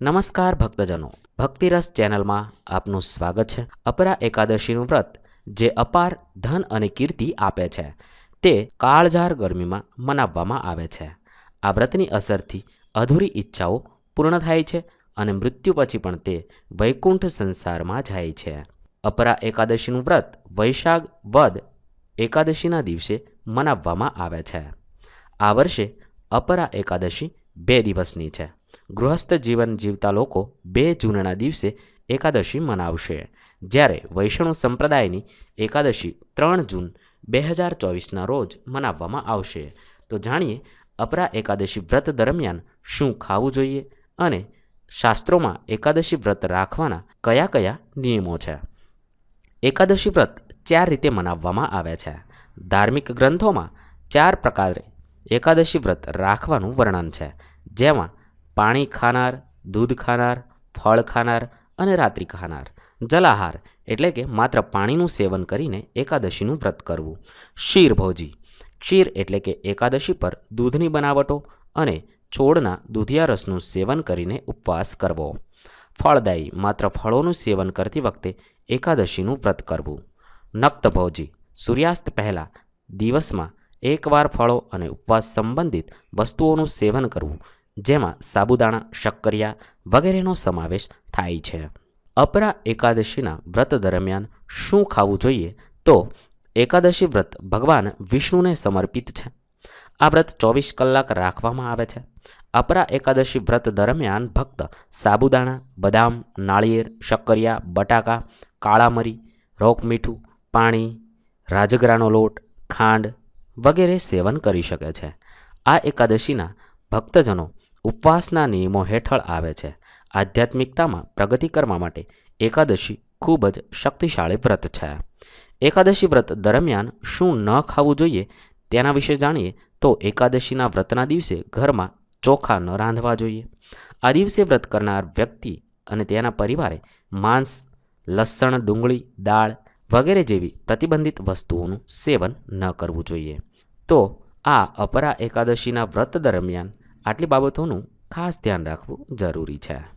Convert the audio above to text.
નમસ્કાર ભક્તજનો. ભક્તિરસ ચેનલમાં આપનું સ્વાગત છે. અપરા એકાદશીનું વ્રત જે અપાર ધન અને કીર્તિ આપે છે, તે કાળઝાર ગરમીમાં મનાવવામાં આવે છે. આ વ્રતની અસરથી અધૂરી ઈચ્છાઓ પૂર્ણ થાય છે અને મૃત્યુ પછી પણ તે વૈકુંઠ સંસારમાં જાય છે. અપરા એકાદશીનું વ્રત વૈશાખ વદ એકાદશીના દિવસે મનાવવામાં આવે છે. આ વર્ષે અપરા એકાદશી બે દિવસની છે. ગૃહસ્થ જીવન જીવતા લોકો બે જૂનના દિવસે એકાદશી મનાવશે. જ્યારે વૈષ્ણવ સંપ્રદાયની એકાદશી ત્રણ જૂન બે હજાર ચોવીસના રોજ મનાવવામાં આવશે. તો જાણીએ અપરા એકાદશી વ્રત દરમિયાન શું ખાવું જોઈએ અને શાસ્ત્રોમાં એકાદશી વ્રત રાખવાના કયા કયા નિયમો છે? એકાદશી વ્રત ચાર રીતે મનાવવામાં આવે છે. ધાર્મિક ગ્રંથોમાં ચાર પ્રકારે એકાદશી વ્રત રાખવાનું વર્ણન છે. જેમાં પાણી ખાનાર, દૂધ ખાનાર, ફળ ખાનાર અને રાત્રિ ખાનાર. જલાહાર એટલે કે માત્ર પાણીનું સેવન કરીને એકાદશીનું વ્રત કરવું. ક્ષીરભોજી ક્ષીર એટલે કે એકાદશી પર દૂધની બનાવટો અને છોડના દૂધિયા રસનું સેવન કરીને ઉપવાસ કરવો. ફળદાયી માત્ર ફળોનું સેવન કરતી વખતે એકાદશીનું વ્રત કરવું. નક્તભોજી સૂર્યાસ્ત પહેલાં દિવસમાં એકવાર ફળો અને ઉપવાસ સંબંધિત વસ્તુઓનું સેવન કરવું. જેમાં સાબુદાણા, શક્કરિયા વગેરેનો સમાવેશ થાય છે. અપરા એકાદશીના વ્રત દરમિયાન શું ખાવું જોઈએ? તો એકાદશી વ્રત ભગવાન વિષ્ણુને સમર્પિત છે. આ વ્રત ચોવીસ કલાક રાખવામાં આવે છે. અપરા એકાદશી વ્રત દરમિયાન ભક્ત સાબુદાણા, બદામ, નાળિયેર, શક્કરિયા, બટાકા કાળા મરી રોક મીઠું, પાણી, રાજગરાનો લોટ, ખાંડ વગેરે સેવન કરી શકે છે. આ એકાદશીના ભક્તજનો ઉપવાસના નિયમો હેઠળ આવે છે. આધ્યાત્મિકતામાં પ્રગતિ કરવા માટે એકાદશી ખૂબ જ શક્તિશાળી વ્રત છે. એકાદશી વ્રત દરમિયાન શું ન ખાવું જોઈએ તેના વિશે જાણીએ તો એકાદશીના વ્રતના દિવસે ઘરમાં ચોખા ન રાંધવા જોઈએ. આ દિવસે વ્રત કરનાર વ્યક્તિ અને તેના પરિવારે માંસ, લસણ, ડુંગળી, દાળ વગેરે જેવી પ્રતિબંધિત વસ્તુઓનું સેવન ન કરવું જોઈએ. તો આ અપરા એકાદશીના વ્રત દરમિયાન આટલી બાબતોનું ખાસ ધ્યાન રાખવું જરૂરી છે.